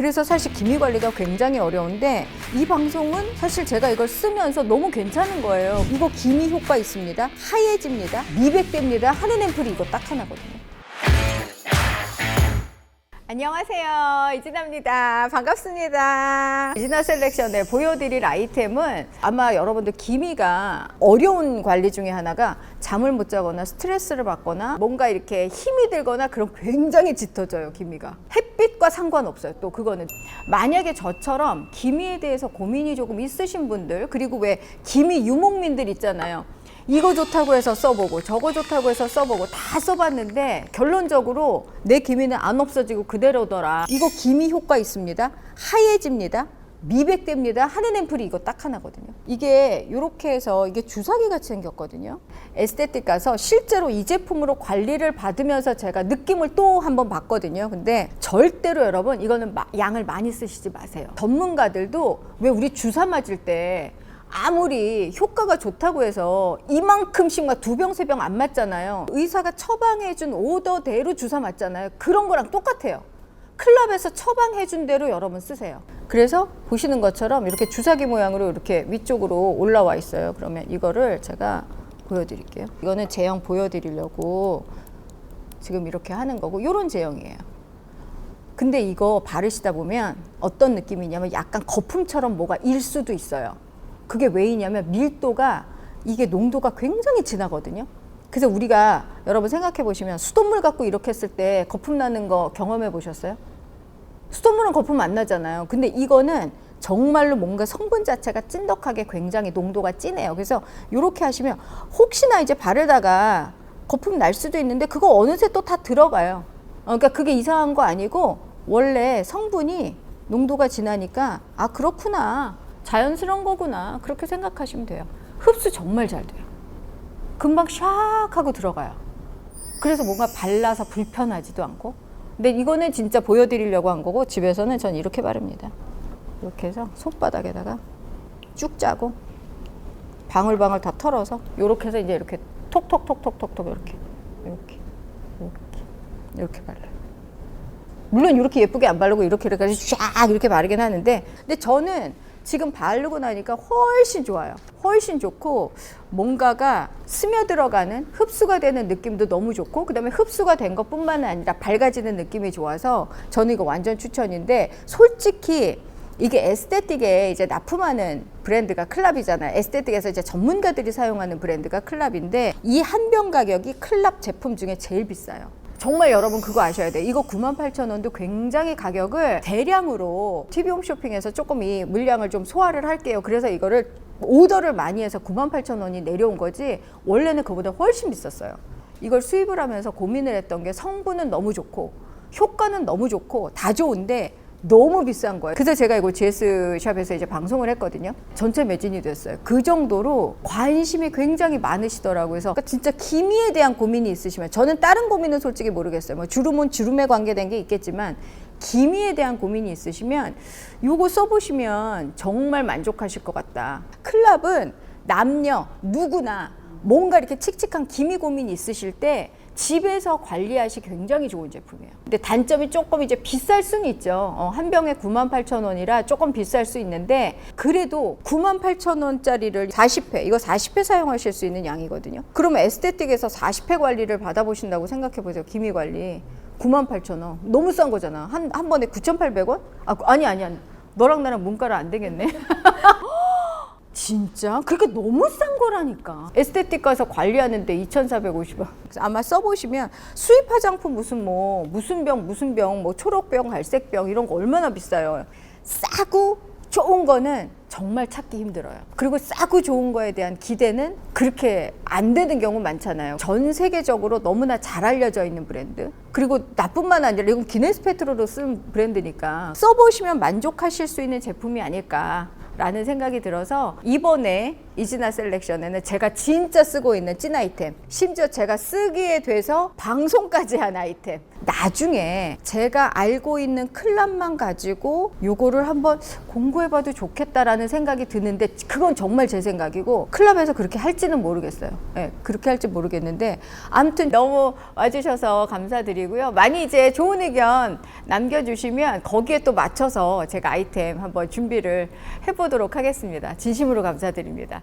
그래서 사실 기미 관리가 굉장히 어려운데 이 방송은 사실 제가 이걸 쓰면서 너무 괜찮은 거예요. 이거 기미 효과 있습니다. 하얘집니다. 미백됩니다. 하는 앰플이 이거 딱 하나거든요. 안녕하세요. 이진아입니다. 반갑습니다. 이진아 셀렉션에 보여드릴 아이템은 아마 여러분들 기미가 어려운 관리 중에 하나가 잠을 못 자거나 스트레스를 받거나 뭔가 이렇게 힘이 들거나 그런 굉장히 짙어져요, 기미가. 햇빛과 상관없어요. 또 그거는 만약에 저처럼 기미에 대해서 고민이 조금 있으신 분들 그리고 왜 기미 유목민들 있잖아요. 이거 좋다고 해서 써보고 저거 좋다고 해서 써보고 다 써봤는데 결론적으로 내 기미는 안 없어지고 그대로더라. 이거 기미 효과 있습니다. 하얘집니다. 미백됩니다. 하는 앰플이 이거 딱 하나거든요. 이게 이렇게 해서 이게 주사기 같이 생겼거든요. 에스테틱 가서 실제로 이 제품으로 관리를 받으면서 제가 느낌을 또 한번 봤거든요. 근데 절대로 여러분 이거는 마- 양을 많이 쓰시지 마세요. 전문가들도 왜 우리 주사 맞을 때 아무리 효과가 좋다고 해서 이만큼씩만 두병 세 병 안 맞잖아요. 의사가 처방해준 오더대로 주사 맞잖아요. 그런 거랑 똑같아요. 클럽에서 처방해준 대로 여러분 쓰세요. 그래서 보시는 것처럼 이렇게 주사기 모양으로 이렇게 위쪽으로 올라와 있어요. 그러면 이거를 제가 보여드릴게요. 이거는 제형 보여드리려고 지금 이렇게 하는 거고, 요런 제형이에요. 근데 이거 바르시다 보면 어떤 느낌이냐면 약간 거품처럼 뭐가 일 수도 있어요. 그게 왜이냐면 밀도가 이게 농도가 굉장히 진하거든요. 그래서 우리가 여러분 생각해 보시면 수돗물 갖고 이렇게 했을 때 거품 나는 거 경험해 보셨어요? 수돗물은 거품 안 나잖아요. 근데 이거는 정말로 뭔가 성분 자체가 찐덕하게 굉장히 농도가 진해요. 그래서 이렇게 하시면 혹시나 이제 바르다가 거품 날 수도 있는데 그거 어느새 또 다 들어가요. 어, 그러니까 그게 이상한 거 아니고 원래 성분이 농도가 진하니까 아 그렇구나 자연스러운 거구나 그렇게 생각하시면 돼요. 흡수 정말 잘 돼요. 금방 샥 하고 들어가요. 그래서 뭔가 발라서 불편하지도 않고. 근데 이거는 진짜 보여드리려고 한 거고 집에서는 전 이렇게 바릅니다. 이렇게 해서 손바닥에다가 쭉 짜고 방울방울 다 털어서 이렇게 해서 이제 이렇게 톡톡톡톡톡톡 이렇게 이렇게 이렇게 이렇게 발라요. 물론 이렇게 예쁘게 안 바르고 이렇게 이렇게 쫙 이렇게 바르긴 하는데 근데 저는 지금 바르고 나니까 훨씬 좋아요. 훨씬 좋고 뭔가가 스며들어가는 흡수가 되는 느낌도 너무 좋고 그다음에 흡수가 된 것뿐만 아니라 밝아지는 느낌이 좋아서 저는 이거 완전 추천인데 솔직히 이게 에스테틱에 이제 납품하는 브랜드가 클럽이잖아요. 에스테틱에서 이제 전문가들이 사용하는 브랜드가 클럽인데 이 한 병 가격이 클럽 제품 중에 제일 비싸요. 정말 여러분 그거 아셔야 돼요. 이거 98,000원도 굉장히 가격을 대량으로 TV 홈쇼핑에서 조금 이 물량을 좀 소화를 할게요. 그래서 이거를 오더를 많이 해서 98,000원이 내려온 거지 원래는 그보다 훨씬 비쌌어요. 이걸 수입을 하면서 고민을 했던 게 성분은 너무 좋고 효과는 너무 좋고 다 좋은데 너무 비싼 거예요. 그래서 제가 이거 GS 샵에서 이제 방송을 했거든요. 전체 매진이 됐어요. 그 정도로 관심이 굉장히 많으시더라고요. 그래서 그러니까 진짜 기미에 대한 고민이 있으시면 저는 다른 고민은 솔직히 모르겠어요. 뭐 주름은 주름에 관계된 게 있겠지만 기미에 대한 고민이 있으시면 요거 써보시면 정말 만족하실 것 같다. 클럽은 남녀 누구나 뭔가 이렇게 칙칙한 기미 고민이 있으실 때 집에서 관리하시 굉장히 좋은 제품이에요. 근데 단점이 조금 이제 비쌀 수는 있죠. 어, 한 병에 98,000원이라 조금 비쌀 수 있는데 그래도 98,000원짜리를 40회, 이거 40회 사용하실 수 있는 양이거든요. 그러면 에스테틱에서 40회 관리를 받아보신다고 생각해 보세요. 기미 관리. 98,000원. 너무 싼 거잖아. 한, 한 번에 9,800원? 아, 아니, 아니, 아니. 너랑 나랑 문가를 안 되겠네. 진짜? 그게 너무 싼 거라니까. 에스테틱 가서 관리하는데 2,450원. 아마 써보시면 수입 화장품 무슨 뭐, 무슨 병, 무슨 병, 뭐 초록병, 갈색병 이런 거 얼마나 비싸요. 싸고 좋은 거는 정말 찾기 힘들어요. 그리고 싸고 좋은 거에 대한 기대는 그렇게 안 되는 경우 많잖아요. 전 세계적으로 너무나 잘 알려져 있는 브랜드. 그리고 나뿐만 아니라 이건 기네스 페트로로 쓴 브랜드니까 써보시면 만족하실 수 있는 제품이 아닐까. 라는 생각이 들어서 이번에 이지나 셀렉션에는 제가 진짜 쓰고 있는 찐 아이템, 심지어 제가 쓰기에 돼서 방송까지 한 아이템. 나중에 제가 알고 있는 클럽만 가지고 요거를 한번 공부해봐도 좋겠다라는 생각이 드는데 그건 정말 제 생각이고 클럽에서 그렇게 할지는 모르겠어요. 예, 그렇게 할지 모르겠는데 아무튼 너무 와주셔서 감사드리고요. 많이 이제 좋은 의견 남겨주시면 거기에 또 맞춰서 제가 아이템 한번 준비를 해보도록 하겠습니다. 진심으로 감사드립니다.